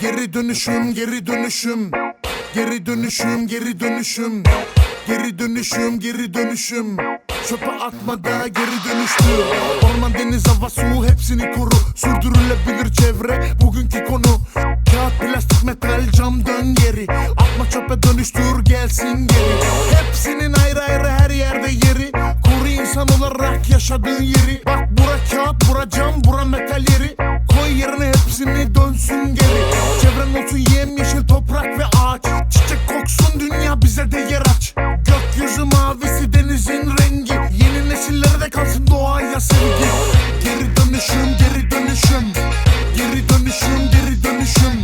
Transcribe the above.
Geri dönüşüm, geri dönüşüm. Geri dönüşüm, geri dönüşüm. Geri dönüşüm, geri dönüşüm. Çöpe atma da geri dönüştü. Orman, deniz, hava, su hepsini koru. Sürdürülebilir çevre bugünkü konu. Kağıt, plastik, metal, cam dön geri. Atma çöpe dönüştür gelsin geri. yaşadığın yeri. Bak bura kağıt bura cam bura metal yeri. Koy yerine hepsini dönsün geri. Çevren olsun yemyeşil toprak ve ağaç. Çiçek koksun dünya bize de yer aç. Gökyüzü mavisi denizin rengi. Yeni nesillere de kalsın doğaya sevgi. Geri dönüşüm geri dönüşüm. Geri dönüşüm geri dönüşüm.